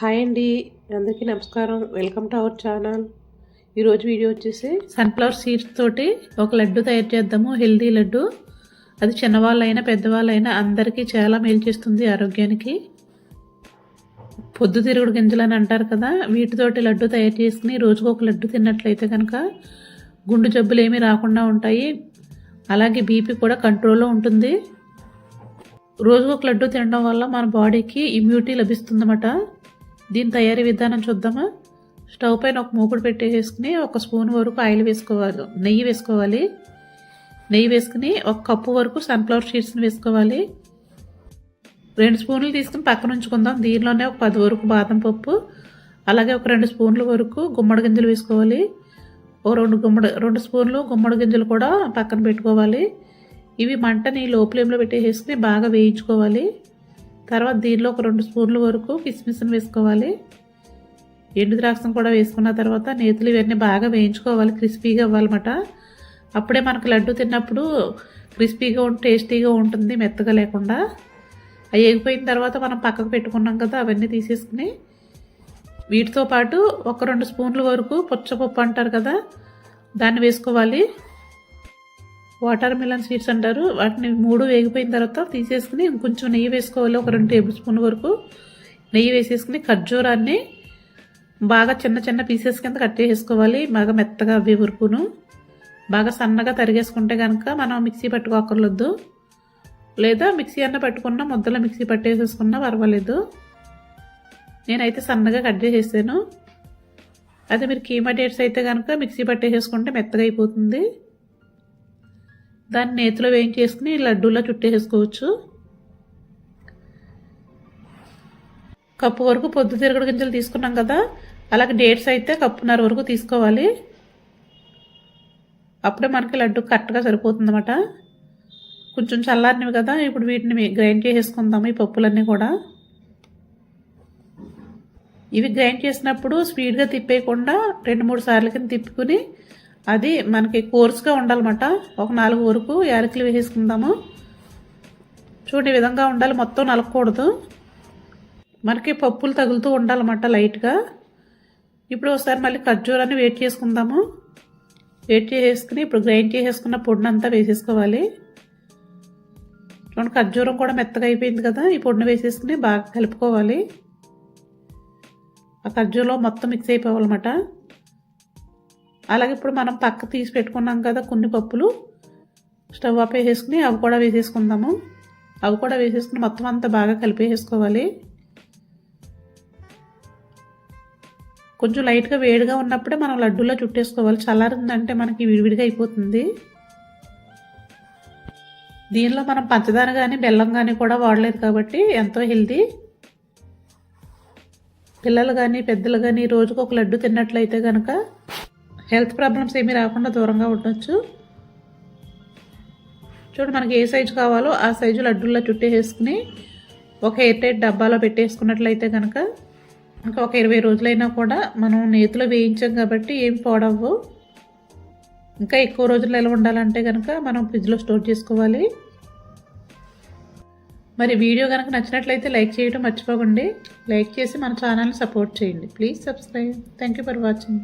Hi అండి. అందరికీ నమస్కారం. Welcome to our channel. ఈరోజు వీడియో వచ్చేసి సన్ఫ్లవర్ సీడ్స్ తోటి ఒక లడ్డు తయారు చేద్దాము. హెల్దీ లడ్డు. అది చిన్నవాళ్ళైనా పెద్దవాళ్ళైనా అందరికీ చాలా మేలు చేస్తుంది ఆరోగ్యానికి. పొద్దు తిరుగుడు గింజలు అని అంటారు కదా వీటితోటి లడ్డు తయారు చేసుకుని రోజుకు ఒక లడ్డు తిన్నట్లయితే కనుక గుండు జబ్బులు ఏమీ రాకుండా ఉంటాయి. అలాగే బీపీ కూడా కంట్రోల్లో ఉంటుంది. రోజుకు ఒక లడ్డు తినడం వల్ల మన బాడీకి ఇమ్యూనిటీ లభిస్తుందన్నమాట. దీని తయారీ విధానం చూద్దామా? స్టవ్ పైన ఒక మూకుడు పెట్టేసుకుని ఒక స్పూన్ వరకు ఆయిల్ వేసుకోవాలి. నెయ్యి వేసుకోవాలి. నెయ్యి వేసుకుని ఒక కప్పు వరకు సన్ఫ్లవర్ సీడ్స్ని వేసుకోవాలి. రెండు స్పూన్లు తీసుకుని పక్కన ఉంచుకుందాం. దీనిలోనే ఒక పది వరకు బాదం పప్పు అలాగే ఒక రెండు స్పూన్ల వరకు గుమ్మడి గింజలు వేసుకోవాలి. ఓ రెండు గుమ్మడి రెండు స్పూన్లు గుమ్మడి గింజలు కూడా పక్కన పెట్టుకోవాలి. ఇవి మంటని లో ఫ్లేమ్లో పెట్టేసుకుని బాగా వేయించుకోవాలి. తర్వాత దీనిలో ఒక రెండు స్పూన్ల వరకు కిస్మిస్ని వేసుకోవాలి. ఎండు ద్రాక్షను కూడా వేసుకున్న తర్వాత నేతులు ఇవన్నీ బాగా వేయించుకోవాలి క్రిస్పీగా అవ్వాలన్నమాట. అప్పుడే మనకు లడ్డు తిన్నప్పుడు క్రిస్పీగా ఉంటే టేస్టీగా ఉంటుంది మెత్తగా లేకుండా. అవి ఎగిపోయిన తర్వాత మనం పక్కకు పెట్టుకున్నాం కదా అవన్నీ తీసేసుకుని వీటితో పాటు ఒక రెండు స్పూన్ల వరకు పుచ్చపప్పు అంటారు కదా దాన్ని వేసుకోవాలి. వాటర్ మిలన్ సీడ్స్ అంటారు. వాటిని మూడు వేగిపోయిన తర్వాత తీసేసుకుని ఇంకొంచెం నెయ్యి వేసుకోవాలి. ఒక రెండు టేబుల్ స్పూన్ వరకు నెయ్యి వేసేసుకుని ఖర్జూరాన్ని బాగా చిన్న చిన్న పీసెస్ కింద కట్ చేసుకోవాలి బాగా మెత్తగా అవి వరకును. బాగా సన్నగా తరిగేసుకుంటే కనుక మనం మిక్సీ పట్టుకోకర్లేదు లేదా మిక్సీ అన్న పెట్టుకున్న ముద్దలో మిక్సీ పట్టేసేసుకున్నా పర్వాలేదు. నేనైతే సన్నగా కట్ చేసేసాను. అదే మీరు కీమా డేట్స్ అయితే కనుక మిక్సీ పట్టేసేసుకుంటే మెత్తగా అయిపోతుంది. దాన్ని నేతిలో వేయించేసుకుని లడ్డూలా చుట్టేసుకోవచ్చు కప్పు వరకు పొద్దు తిరగడు గింజలు తీసుకున్నాం కదా అలాగే డేట్స్ అయితే కప్పున్నర వరకు తీసుకోవాలి. అప్పుడే మనకి లడ్డు కరెక్ట్గా సరిపోతుందన్నమాట. కొంచెం చల్లారినవి కదా ఇప్పుడు వీటిని గ్రైండ్ చేసేసుకుందాము ఈ పప్పులన్నీ కూడా. ఇవి గ్రైండ్ చేసినప్పుడు స్పీడ్గా తిప్పేయకుండా రెండు మూడు సార్లు కింద తిప్పుకుని అది మనకి కోర్స్గా ఉండాలన్నమాట. ఒక నాలుగు వరకు యాలకులు వేసేసుకుందాము. చూడండి విధంగా ఉండాలి. మొత్తం నలకూడదు. మనకి పప్పులు తగులుతూ ఉండాలన్నమాట లైట్గా. ఇప్పుడు ఒకసారి మళ్ళీ ఖర్జూరాన్ని వేట్ చేసుకుందాము. వేట్ చేసేసుకుని ఇప్పుడు గ్రైండ్ చేసేసుకున్న పొడిని అంతా వేసేసుకోవాలి. చూడండి ఖర్జూరం కూడా మెత్తగా అయిపోయింది కదా. ఈ పొడిని వేసేసుకుని బాగా కలుపుకోవాలి. ఆ ఖర్జూరంలో మొత్తం మిక్స్ అయిపోవాలన్నమాట. అలాగే ఇప్పుడు మనం పక్క తీసి పెట్టుకున్నాం కదా కొన్ని పప్పులు. స్టవ్ ఆఫ్ వేసేసుకుని అవి కూడా వేసేసుకుందాము. అవి కూడా వేసేసుకుని మొత్తం అంతా బాగా కలిపేసుకోవాలి కొంచెం లైట్గా వేడిగా ఉన్నప్పుడే మనం లడ్డూలో చుట్టేసుకోవాలి. చల్లారిందంటే మనకి విడివిడిగా అయిపోతుంది. దీనిలో మనం పంచదార కానీ బెల్లం కానీ కూడా వాడలేదు కాబట్టి ఎంతో హెల్తీ. పిల్లలు కానీ పెద్దలు కానీ రోజుకు ఒక లడ్డు తిన్నట్లయితే కనుక హెల్త్ ప్రాబ్లమ్స్ ఏమీ రాకుండా దూరంగా ఉండొచ్చు. చూడు మనకి ఏ సైజు కావాలో ఆ సైజు లడ్డూల్లో చుట్టేసుకుని ఒక ఎయిర్ టైట్ డబ్బాలో పెట్టేసుకున్నట్లయితే కనుక ఇంకా ఒక ఇరవై రోజులైనా కూడా మనం నేతిలో వేయించాం కాబట్టి ఏం పోడవు ఇంకా ఎక్కువ రోజులు ఎలా ఉండాలంటే కనుక మనం ఫ్రిడ్జ్లో స్టోర్ చేసుకోవాలి. మరి వీడియో కనుక నచ్చినట్లయితే లైక్ చేయడం మర్చిపోకండి. లైక్ చేసి మన ఛానల్ని సపోర్ట్ చేయండి. Please subscribe. Thank you for watching.